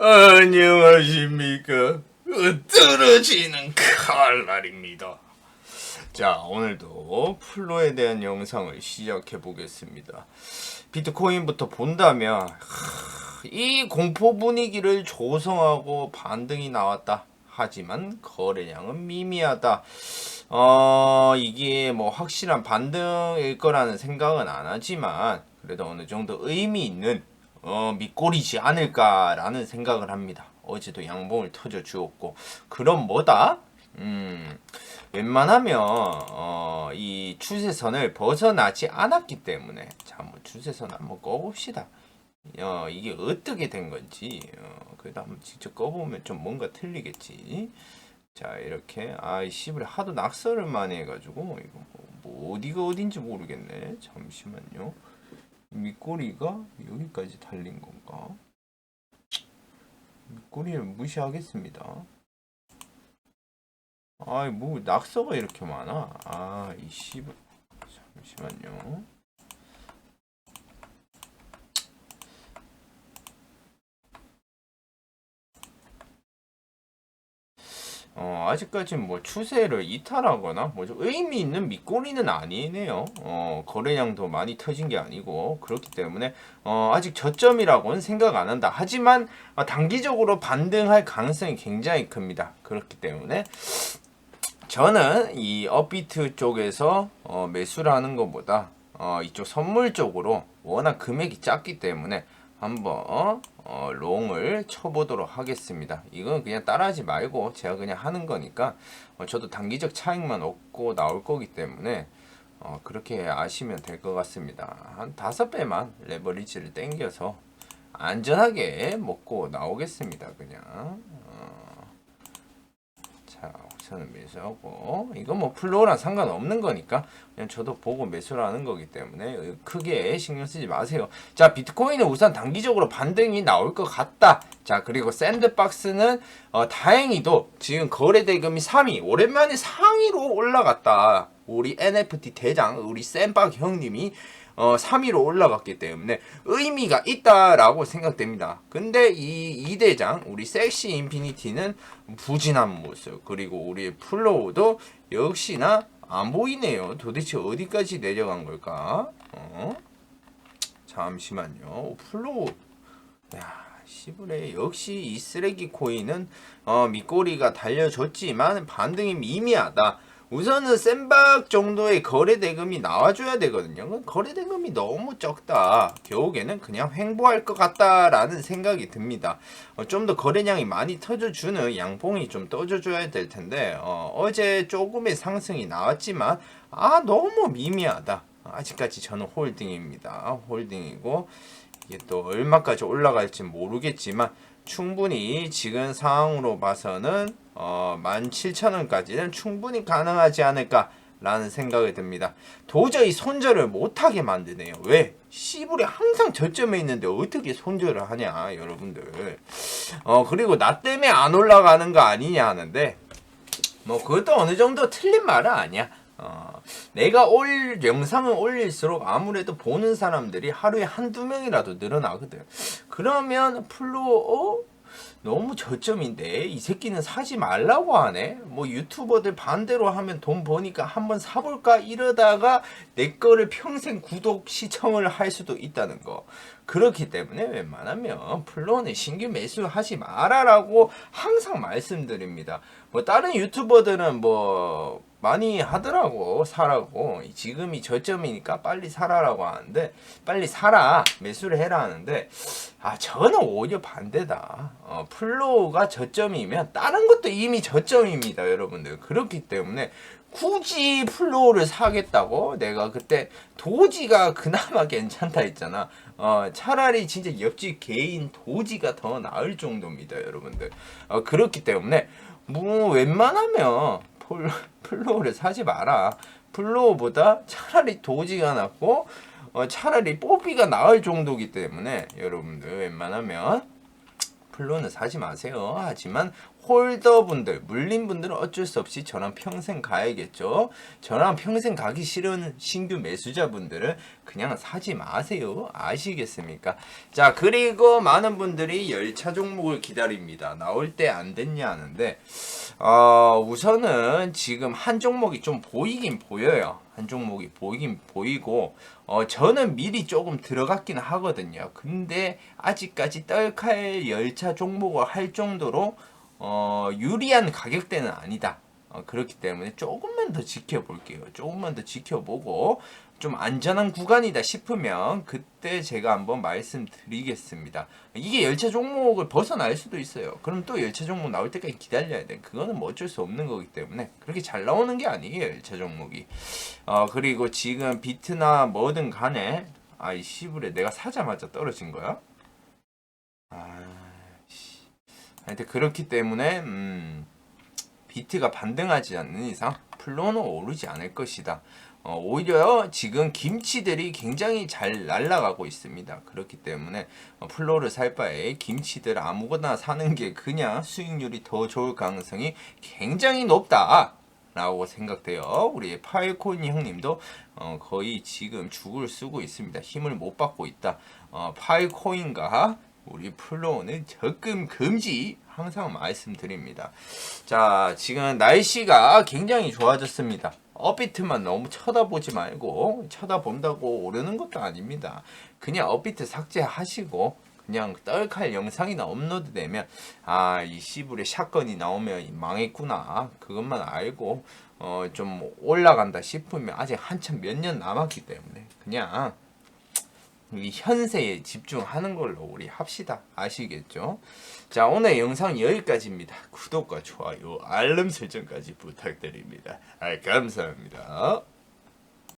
안녕하십니까. 떨어지는 칼날입니다. 자, 오늘도 플로에 대한 영상을 시작해 보겠습니다. 비트코인부터 본다면 하, 이 공포 분위기를 조성하고 반등이 나왔다. 하지만 거래량은 미미하다. 어, 이게 뭐 확실한 반등일 거라는 생각은 안 하지만 그래도 어느 정도 의미 있는 어, 밑골이지 않을까라는 생각을 합니다. 어제도 양봉을 터져 주었고 그럼 뭐다? 음, 웬만하면 어, 이 추세선을 벗어나지 않았기 때문에 자 한번 추세선 한번 꺼봅시다. 어, 이게 어떻게 된 건지 어, 그래도 한번 직접 꺼보면 좀 뭔가 틀리겠지. 자 이렇게 아이 씨발 하도 낙서를 많이 해가지고 이거 뭐, 뭐 어디가 어딘지 모르겠네. 잠시만요. 밑꼬리가 여기까지 달린 건가? 밑꼬리를 무시하겠습니다. 아이 뭐 낙서가 이렇게 많아? 아 이 씨발 잠시만요. 어, 아직까지는 뭐 추세를 이탈하거나 뭐 좀 의미 있는 밑꼬리는 아니네요. 어, 거래량도 많이 터진 게 아니고 그렇기 때문에 어, 아직 저점이라고는 생각 안 한다. 하지만 어, 단기적으로 반등할 가능성이 굉장히 큽니다. 그렇기 때문에 저는 이 업비트 쪽에서 어, 매수를 하는 것보다 어, 이쪽 선물 쪽으로 워낙 금액이 작기 때문에 한번 어, 롱을 쳐보도록 하겠습니다. 이건 그냥 따라하지 말고 제가 그냥 하는 거니까 어, 저도 단기적 차익만 얻고 나올 거기 때문에 어, 그렇게 아시면 될 것 같습니다. 한 다섯 배만 레버리지를 땡겨서 안전하게 먹고 나오겠습니다. 그냥 어, 자 우선은 매수하고 이건 뭐 플로우랑 상관없는 거니까 그냥 저도 보고 매수를 하는 거기 때문에 크게 신경 쓰지 마세요. 자, 비트코인은 우선 단기적으로 반등이 나올 것 같다. 자, 그리고 샌드박스는 어, 다행히도 지금 거래 대금이 3위, 오랜만에 상위로 올라갔다. 우리 NFT 대장, 우리 샌박 형님이 어, 3위로 올라갔기 때문에 의미가 있다라고 생각됩니다. 근데 이 이대장 우리 섹시 인피니티는 부진한 모습 그리고 우리 플로우도 역시나 안 보이네요. 도대체 어디까지 내려간 걸까? 어? 잠시만요. 플로우. 야, 시브레 역시 이 쓰레기 코인은 어, 밑꼬리가 달려줬지만 반등이 미미하다. 우선은 센박 정도의 거래 대금이 나와줘야 되거든요. 거래 대금이 너무 적다. 결국에는 그냥 횡보할 것 같다라는 생각이 듭니다. 어, 좀더 거래량이 많이 터져주는 양봉이 좀 떠줘줘야 될 텐데 어, 제 조금의 상승이 나왔지만 아 너무 미미하다. 아직까지 저는 홀딩입니다. 홀딩이고 이게 또 얼마까지 올라갈지 모르겠지만 충분히 지금 상황으로 봐서는 어, 17,000원까지는 충분히 가능하지 않을까 라는 생각이 듭니다. 도저히 손절을 못하게 만드네요. 왜? 시불이 항상 저점에 있는데 어떻게 손절을 하냐, 여러분들. 어, 그리고 나 때문에 안 올라가는 거 아니냐 하는데, 뭐, 그것도 어느 정도 틀린 말은 아니야. 어, 내가 올 영상을 올릴수록 아무래도 보는 사람들이 하루에 한두 명이라도 늘어나거든. 그러면 플로어 너무 저점인데 이 새끼는 사지 말라고 하네. 뭐 유튜버들 반대로 하면 돈 버니까 한번 사볼까 이러다가 내 거를 평생 구독 시청을 할 수도 있다는 거. 그렇기 때문에 웬만하면 플로는 신규 매수하지 마라라고 항상 말씀드립니다. 뭐 다른 유튜버들은 뭐 많이 하더라고 사라고. 지금이 저점이니까 빨리 사라라고 하는데 빨리 사라 매수를 해라 하는데 아 저는 오히려 반대다. 어, 플로우가 저점이면 다른 것도 이미 저점입니다 여러분들. 그렇기 때문에 굳이 플로우를 사겠다고? 내가 그때 도지가 그나마 괜찮다 했잖아. 어, 차라리 진짜 옆집 개인 도지가 더 나을 정도입니다 여러분들. 어, 그렇기 때문에 뭐 웬만하면 폴, 플로우를 사지 마라. 플로우보다 차라리 도지가 낫고 어, 차라리 뽀삐가 나을 정도기 때문에 여러분들 웬만하면 플로는 사지 마세요. 하지만 홀더분들, 물린분들은 어쩔 수 없이 저랑 평생 가야겠죠. 저랑 평생 가기 싫은 신규 매수자분들은 그냥 사지 마세요. 아시겠습니까? 자, 그리고 많은 분들이 열차 종목을 기다립니다. 나올 때 안 됐냐 하는데, 어, 우선은 지금 한 종목이 좀 보이긴 보여요. 한 종목이 보이긴 보이고, 어, 저는 미리 조금 들어갔긴 하거든요. 근데 아직까지 떨칼 열차 종목을 할 정도로 어, 유리한 가격대는 아니다. 어, 그렇기 때문에 조금만 더 지켜볼게요. 조금만 더 지켜보고 좀 안전한 구간이다 싶으면 그때 제가 한번 말씀드리겠습니다. 이게 열차 종목을 벗어날 수도 있어요. 그럼 또 열차 종목 나올 때까지 기다려야 돼. 그거는 뭐 어쩔 수 없는 거기 때문에 그렇게 잘 나오는 게 아니에요. 열차 종목이. 어, 그리고 지금 비트나 뭐든 간에 아이 시불에 내가 사자마자 떨어진 거야? 아, 씨. 하여튼 그렇기 때문에 음, 비트가 반등하지 않는 이상 플로는 오르지 않을 것이다. 어, 오히려 지금 김치들이 굉장히 잘 날아가고 있습니다. 그렇기 때문에 어, 플로를 살 바에 김치들 아무거나 사는 게 그냥 수익률이 더 좋을 가능성이 굉장히 높다. 라고 생각돼요. 우리 파일코인 형님도 어, 거의 지금 죽을 쓰고 있습니다. 힘을 못 받고 있다. 어, 파일코인과 우리 플로우는 적금 금지 항상 말씀드립니다. 자, 지금 날씨가 굉장히 좋아졌습니다. 업비트만 너무 쳐다보지 말고 쳐다본다고 오르는 것도 아닙니다. 그냥 업비트 삭제하시고 그냥 떨칼 영상이나 업로드되면 아 이 시불에 샷건이 나오면 망했구나 그것만 알고 어 좀 올라간다 싶으면 아직 한참 몇 년 남았기 때문에 그냥 이 현세에 집중하는 걸로 우리 합시다. 아시겠죠? 자, 오늘 영상 여기까지입니다. 구독과 좋아요, 알람 설정까지 부탁드립니다. 아, 감사합니다.